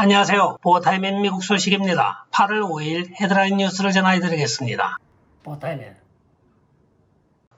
안녕하세요. 보타임의 미국 소식입니다. 8월 5일 헤드라인 뉴스를 전해드리겠습니다. 보타임의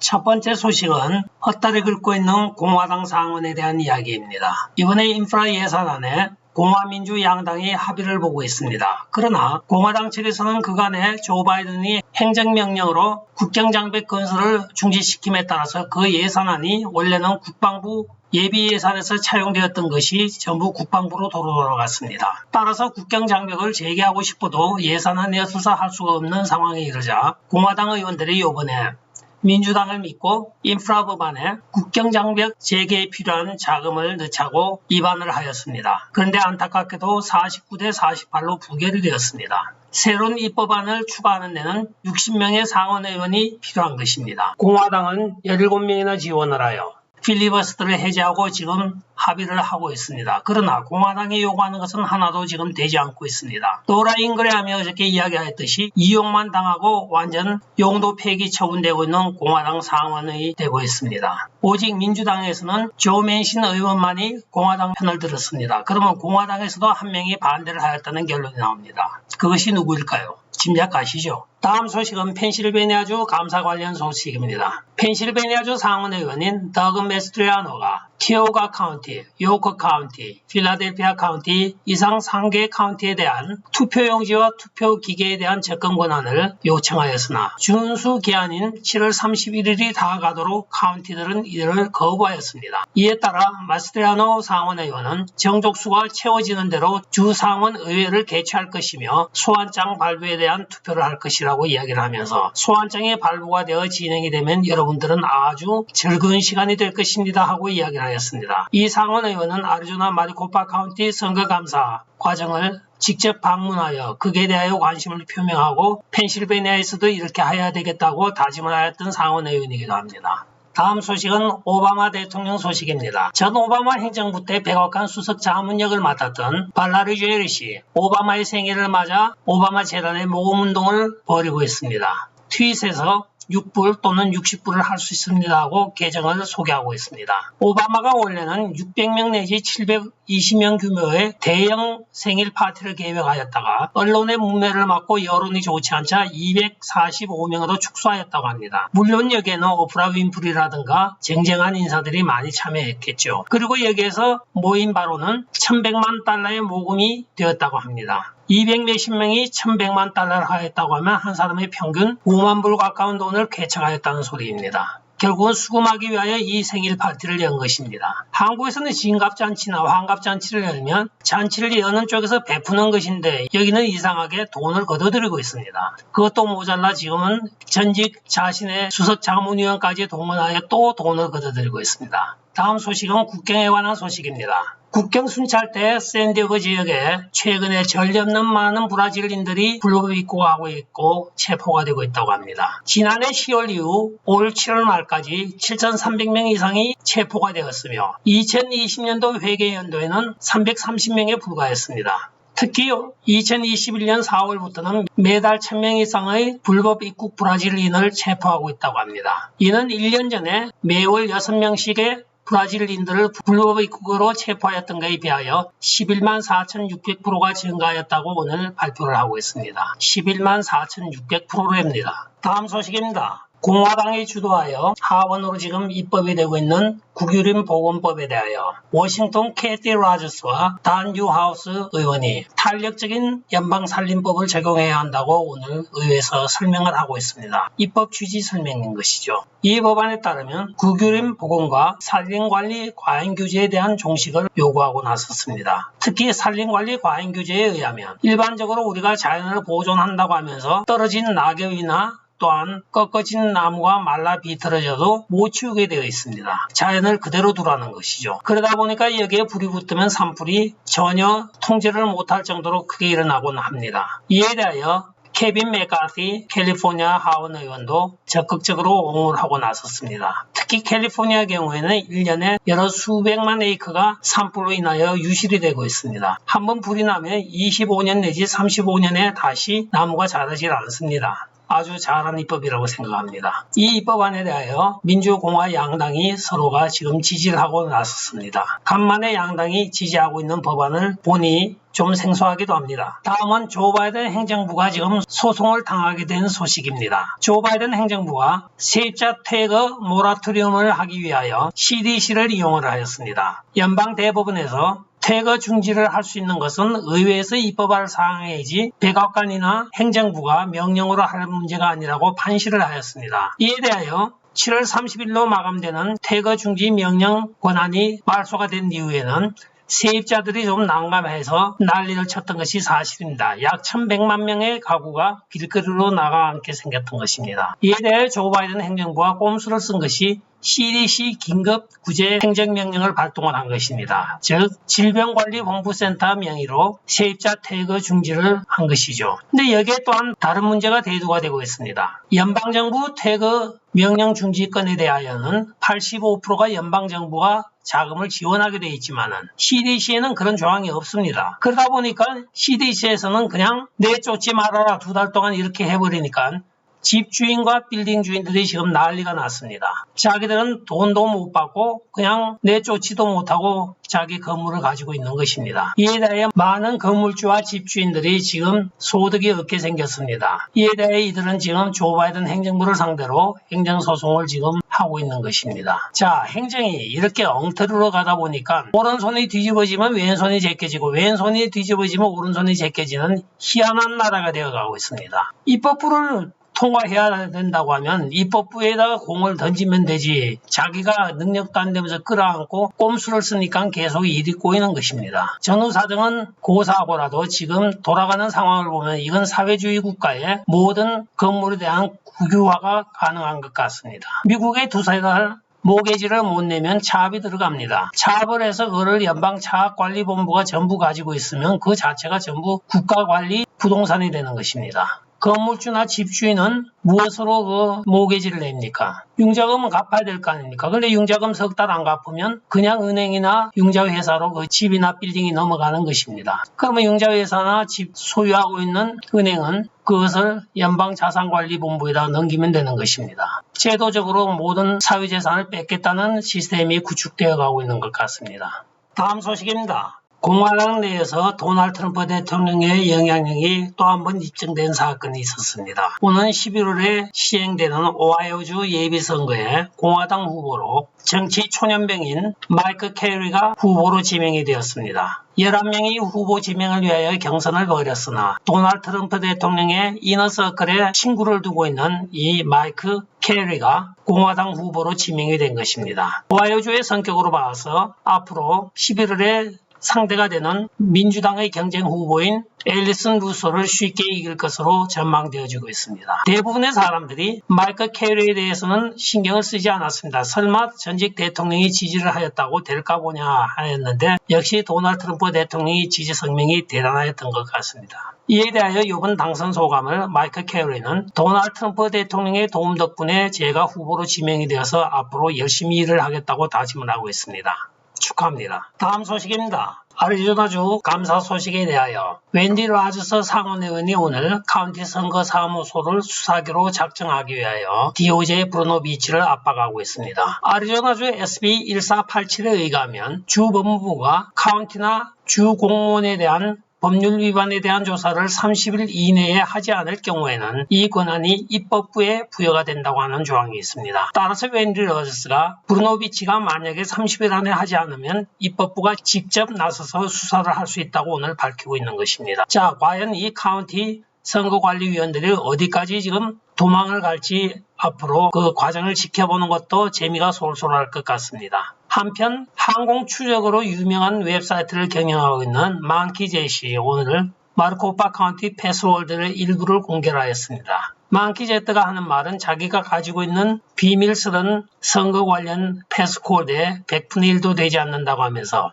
첫 번째 소식은 헛다리 긁고 있는 공화당 상원에 대한 이야기입니다. 이번에 인프라 예산안에 공화민주 양당이 합의를 보고 있습니다. 그러나 공화당 측에서는 그간에 조 바이든이 행정명령으로 국경장벽 건설을 중지시킴에 따라서 그 예산안이 원래는 국방부 예비 예산에서 차용되었던 것이 전부 국방부로 돌아갔습니다. 따라서 국경 장벽을 재개하고 싶어도 예산안에 없어서 할 수가 없는 상황에 이르자 공화당 의원들이 이번에 민주당을 믿고 인프라 법안에 국경장벽 재개에 필요한 자금을 넣자고 입안을 하였습니다. 그런데 안타깝게도 49대 48로 부결이 되었습니다. 새로운 입법안을 추가하는 데는 60명의 상원의원이 필요한 것입니다. 공화당은 17명이나 지원을 하여 필리버스터를 해제하고 지금 합의를 하고 있습니다. 그러나 공화당이 요구하는 것은 하나도 지금 되지 않고 있습니다. 노라 잉그레함이 어저께 이야기하였듯이 이용만 당하고 완전 용도 폐기 처분되고 있는 공화당 상원이 되고 있습니다. 오직 민주당에서는 조 맨신 의원만이 공화당 편을 들었습니다. 그러면 공화당에서도 한 명이 반대를 하였다는 결론이 나옵니다. 그것이 누구일까요? 짐작가시죠? 다음 소식은 펜실베니아주 감사 관련 소식입니다. 펜실베니아주 상원의원인 더그 메스트리아노가 티오가 카운티, 요커 카운티, 필라델피아 카운티 이상 상계 카운티에 대한 투표용지와 투표 기계에 대한 접근 권한을 요청하였으나 준수 기한인 7월 31일이 다가도록 카운티들은 이를 거부하였습니다. 이에 따라 마스트리아노 상원의원은 정족수가 채워지는 대로 주 상원 의회를 개최할 것이며 소환장 발부에 대한 투표를 할 것이라고 이야기를 하면서 소환장이 발부가 되어 진행이 되면 여러분들은 아주 즐거운 시간이 될 것입니다 하고 이야기를 하였습니다. 이 상원 의원은 아리조나 마리코파 카운티 선거감사 과정을 직접 방문하여 그에 대하여 관심을 표명하고 펜실베니아에서도 이렇게 해야 되겠다고 다짐을 하였던 상원 의원이기도 합니다. 다음 소식은 오바마 대통령 소식입니다. 전 오바마 행정부 때 백악관 수석 자문역을 맡았던 발라리 주에리씨 오바마의 생일을 맞아 오바마 재단의 모금운동을 벌이고 있습니다. 트윗에서 6불 또는 60불을 할 수 있습니다 하고 계정을 소개하고 있습니다. 오바마가 원래는 600명 내지 720명 규모의 대형 생일 파티를 계획하였다가 언론의 문매를 맞고 여론이 좋지 않자 245명으로 축소하였다고 합니다. 물론 여기에는 오프라 윈프리라든가 쟁쟁한 인사들이 많이 참여했겠죠. 그리고 여기에서 모인 바로는 1100만 달러의 모금이 되었다고 합니다. 200 몇십 명이 1100만 달러를 하였다고 하면 한 사람의 평균 5만 불 가까운 돈을 쾌척하였다는 소리입니다. 결국은 수금하기 위하여 이 생일 파티를 연 것입니다. 한국에서는 진갑잔치나 환갑잔치를 열면 잔치를 여는 쪽에서 베푸는 것인데 여기는 이상하게 돈을 걷어들이고 있습니다. 그것도 모자라 지금은 전직 자신의 수석 자문위원까지 동원하여 또 돈을 걷어들이고 있습니다. 다음 소식은 국경에 관한 소식입니다. 국경 순찰대 샌디에고 지역에 최근에 전례 없는 많은 브라질인들이 불법 입국하고 있고 체포가 되고 있다고 합니다. 지난해 10월 이후 올 7월 말까지 7,300명 이상이 체포가 되었으며 2020년도 회계연도에는 330명에 불과했습니다. 특히 2021년 4월부터는 매달 1000명 이상의 불법 입국 브라질인을 체포하고 있다고 합니다. 이는 1년 전에 매월 6명씩의 브라질인들을 불법 입국으로 체포하였던 것에 비하여 11만 4,600%가 증가하였다고 오늘 발표를 하고 있습니다. 11만 4,600%랍니다. 다음 소식입니다. 공화당이 주도하여 하원으로 지금 입법이 되고 있는 국유림 보건법에 대하여 워싱턴 캐티 라저스와 단 뉴하우스 의원이 탄력적인 연방 살림법을 적용해야 한다고 오늘 의회에서 설명을 하고 있습니다. 입법 취지 설명인 것이죠. 이 법안에 따르면 국유림 보건과 산림관리 과잉 규제에 대한 종식을 요구하고 나섰습니다. 특히 산림관리 과잉 규제에 의하면 일반적으로 우리가 자연을 보존한다고 하면서 떨어진 낙엽이나 또한 꺾어진 나무가 말라 비틀어져도 못 치우게 되어 있습니다. 자연을 그대로 두라는 것이죠. 그러다 보니까 여기에 불이 붙으면 산불이 전혀 통제를 못할 정도로 크게 일어나곤 합니다. 이에 대하여 케빈 맥카티 캘리포니아 하원 의원도 적극적으로 옹호를 하고 나섰습니다. 특히 캘리포니아 경우에는 1년에 여러 수백만 에이커가 산불로 인하여 유실이 되고 있습니다. 한번 불이 나면 25년 내지 35년에 다시 나무가 자라질 않습니다. 아주 잘한 입법이라고 생각합니다. 이 입법안에 대하여 민주공화 양당이 서로가 지금 지지를 하고 나섰습니다. 간만에 양당이 지지하고 있는 법안을 보니 좀 생소하기도 합니다. 다음은 조 바이든 행정부가 지금 소송을 당하게 된 소식입니다. 조 바이든 행정부가 세입자 퇴거 모라토리움을 하기 위하여 CDC를 이용을 하였습니다. 연방 대법원에서 퇴거 중지를 할 수 있는 것은 의회에서 입법할 사항이지 백악관이나 행정부가 명령으로 할 문제가 아니라고 판시를 하였습니다. 이에 대하여 7월 30일로 마감되는 퇴거 중지 명령 권한이 말소가 된 이후에는 세입자들이 좀 난감해서 난리를 쳤던 것이 사실입니다. 약 1100만 명의 가구가 길거리로 나가 앉게 생겼던 것입니다. 이에 대해 조 바이든 행정부가 꼼수를 쓴 것이 CDC 긴급 구제 행정명령을 발동을 한 것입니다. 즉 질병관리본부센터 명의로 세입자 퇴거 중지를 한 것이죠. 근데 여기에 또한 다른 문제가 대두가 되고 있습니다. 연방정부 퇴거 명령 중지권에 대하여는 85%가 연방정부가 자금을 지원하게 되어 있지만은 CDC에는 그런 조항이 없습니다. 그러다 보니까 CDC에서는 그냥 내쫓지 말아라 두 달 동안 이렇게 해버리니까 집주인과 빌딩 주인들이 지금 난리가 났습니다. 자기들은 돈도 못 받고 그냥 내쫓지도 못하고 자기 건물을 가지고 있는 것입니다. 이에 대해 많은 건물주와 집주인들이 지금 소득이 없게 생겼습니다. 이에 대해 이들은 지금 조 바이든 행정부를 상대로 행정소송을 지금 하고 있는 것입니다. 자, 행정이 이렇게 엉터리로 가다 보니까 오른손이 뒤집어지면 왼손이 제껴지고 왼손이 뒤집어지면 오른손이 제껴지는 희한한 나라가 되어가고 있습니다. 입법부를 통과해야 된다고 하면 입법부에다가 공을 던지면 되지 자기가 능력도 안 되면서 끌어안고 꼼수를 쓰니까 계속 일이 꼬이는 것입니다. 전후 사정은 고사하고라도 지금 돌아가는 상황을 보면 이건 사회주의 국가의 모든 건물에 대한 국유화가 가능한 것 같습니다. 미국의 두세 달 모계지를 못 내면 차압이 들어갑니다. 차압을 해서 그를 연방 차압관리본부가 전부 가지고 있으면 그 자체가 전부 국가관리 부동산이 되는 것입니다. 건물주나 집주인은 무엇으로 그 모계지를 냅니까? 융자금은 갚아야 될 거 아닙니까? 근데 융자금 석 달 안 갚으면 그냥 은행이나 융자회사로 그 집이나 빌딩이 넘어가는 것입니다. 그러면 융자회사나 집 소유하고 있는 은행은 그것을 연방자산관리본부에다 넘기면 되는 것입니다. 제도적으로 모든 사회재산을 뺏겠다는 시스템이 구축되어 가고 있는 것 같습니다. 다음 소식입니다. 공화당 내에서 도널드 트럼프 대통령의 영향력이 또 한 번 입증된 사건이 있었습니다. 오는 11월에 시행되는 오하이오주 예비선거에 공화당 후보로 정치 초년병인 마이크 캐리가 후보로 지명이 되었습니다. 11명이 후보 지명을 위하여 경선을 벌였으나 도널드 트럼프 대통령의 이너서클에 친구를 두고 있는 이 마이크 캐리가 공화당 후보로 지명이 된 것입니다. 오하이오주의 성격으로 봐서 앞으로 11월에 상대가 되는 민주당의 경쟁 후보인 앨리슨 루소를 쉽게 이길 것으로 전망되어지고 있습니다. 대부분의 사람들이 마이크 캐리에 대해서는 신경을 쓰지 않았습니다. 설마 전직 대통령이 지지를 하였다고 될까 보냐 하였는데 역시 도널드 트럼프 대통령이 지지 성명이 대단하였던 것 같습니다. 이에 대하여 이번 당선 소감을 마이크 캐리는 도널드 트럼프 대통령의 도움 덕분에 제가 후보로 지명이 되어서 앞으로 열심히 일을 하겠다고 다짐을 하고 있습니다. 축하합니다. 다음 소식입니다. 아리조나주 감사 소식에 대하여 웬디 라즈서 상원의원이 오늘 카운티 선거 사무소를 수사기로 작정하기 위하여 DOJ 브루노 비치를 압박하고 있습니다. 아리조나주 SB 1487에 의하면 주 법무부가 카운티나 주 공무원에 대한 법률 위반에 대한 조사를 30일 이내에 하지 않을 경우에는 이 권한이 입법부에 부여가 된다고 하는 조항이 있습니다. 따라서 웬디 러저스가 브루노비치가 만약에 30일 안에 하지 않으면 입법부가 직접 나서서 수사를 할 수 있다고 오늘 밝히고 있는 것입니다. 자, 과연 이 카운티 선거관리위원들이 어디까지 지금 도망을 갈지 앞으로 그 과정을 지켜보는 것도 재미가 솔솔할 것 같습니다. 한편 항공 추적으로 유명한 웹사이트를 경영하고 있는 만키제시 오늘 마르코파 카운티 패스월드의 일부를 공개하였습니다. 만키제트가 하는 말은 자기가 가지고 있는 비밀스런 선거 관련 패스코드에 100분의 1도 되지 않는다고 하면서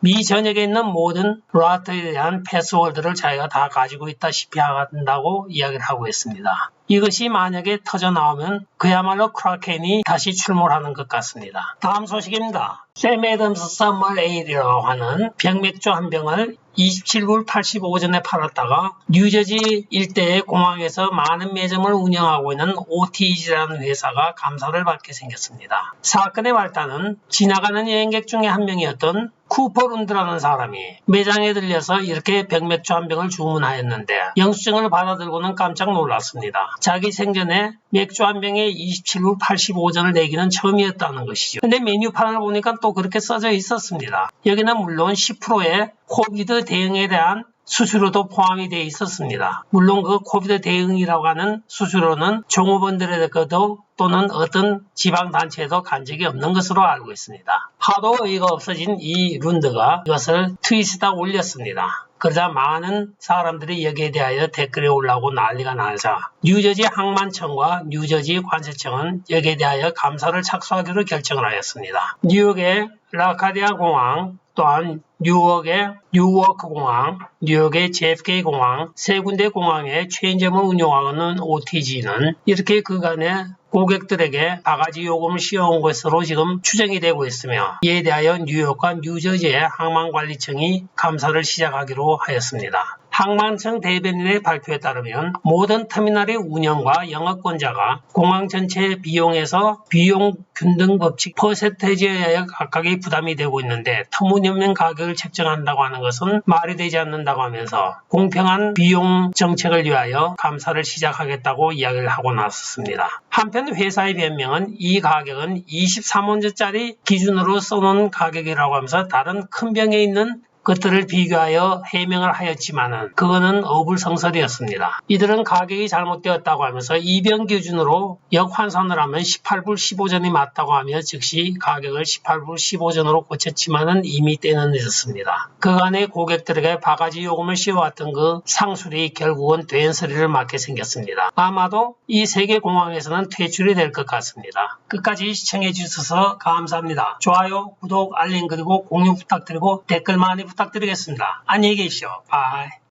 미 전역에 있는 모든 라트에 대한 패스워드를 자기가 다 가지고 있다시피 한다고 이야기를 하고 있습니다. 이것이 만약에 터져 나오면 그야말로 크라켄이 다시 출몰하는 것 같습니다. 다음 소식입니다. 샘 애덤스 썸머 에일이라고 하는 병맥주 한 병을 27불 85전에 팔았다가 뉴저지 일대의 공항에서 많은 매점을 운영하고 있는 OTG라는 회사가 감사를 받게 생겼습니다. 사건의 발단은 지나가는 여행객 중에 한 명이었던 쿠퍼룬드라는 사람이 매장에 들려서 이렇게 병맥주 한 병을 주문하였는데 영수증을 받아들고는 깜짝 놀랐습니다. 자기 생전에 맥주 한 병에 27부 85전을 내기는 처음이었다는 것이죠. 근데 메뉴판을 보니까 또 그렇게 써져 있었습니다. 여기는 물론 10%의 코비드 대응에 대한 수수료도 포함이 되어 있었습니다. 물론 그 코비드 대응이라고 하는 수수료는 종업원들에게도 또는 어떤 지방단체에도 간 적이 없는 것으로 알고 있습니다. 하도 어이가 없어진 이 룬드가 이것을 트윗에다 올렸습니다. 그러자 많은 사람들이 여기에 대하여 댓글이 올라오고 난리가 나자 뉴저지 항만청과 뉴저지 관세청은 여기에 대하여 감사를 착수하기로 결정을 하였습니다. 뉴욕의 라카디아 공항 또한 뉴욕의 뉴워크 공항, 뉴욕의 JFK 공항, 세 군데 공항에 체인점을 운영하는 OTG는 이렇게 그간에 고객들에게 바가지 요금을 씌워온 것으로 지금 추정이 되고 있으며 이에 대하여 뉴욕과 뉴저지의 항만관리청이 감사를 시작하기로 하였습니다. 항만청 대변인의 발표에 따르면 모든 터미널의 운영과 영업권자가 공항 전체 비용에서 비용 균등 법칙 퍼센테이지에 각각의 부담이 되고 있는데 터무니없는 가격을 책정한다고 하는 것은 말이 되지 않는다고 하면서 공평한 비용 정책을 위하여 감사를 시작하겠다고 이야기를 하고 나섰습니다. 한편 회사의 변명은 이 가격은 23원짜리 기준으로 써놓은 가격이라고 하면서 다른 큰 병에 있는 것들을 비교하여 해명을 하였지만은 그거는 어불성설이었습니다. 이들은 가격이 잘못되었다고 하면서 이병 기준으로 역환산을 하면 18불 15전이 맞다고 하며 즉시 가격을 18불 15전으로 고쳤지만은 이미 때는 늦었습니다. 그간의 고객들에게 바가지 요금을 씌워왔던 그 상술이 결국은 된 소리를 맞게 생겼습니다. 아마도 이 세계 공항에서는 퇴출이 될 것 같습니다. 끝까지 시청해 주셔서 감사합니다. 좋아요, 구독, 알림 그리고 공유 부탁드리고 댓글 많이 부탁드리겠습니다. 안녕히 계십시오. 바이.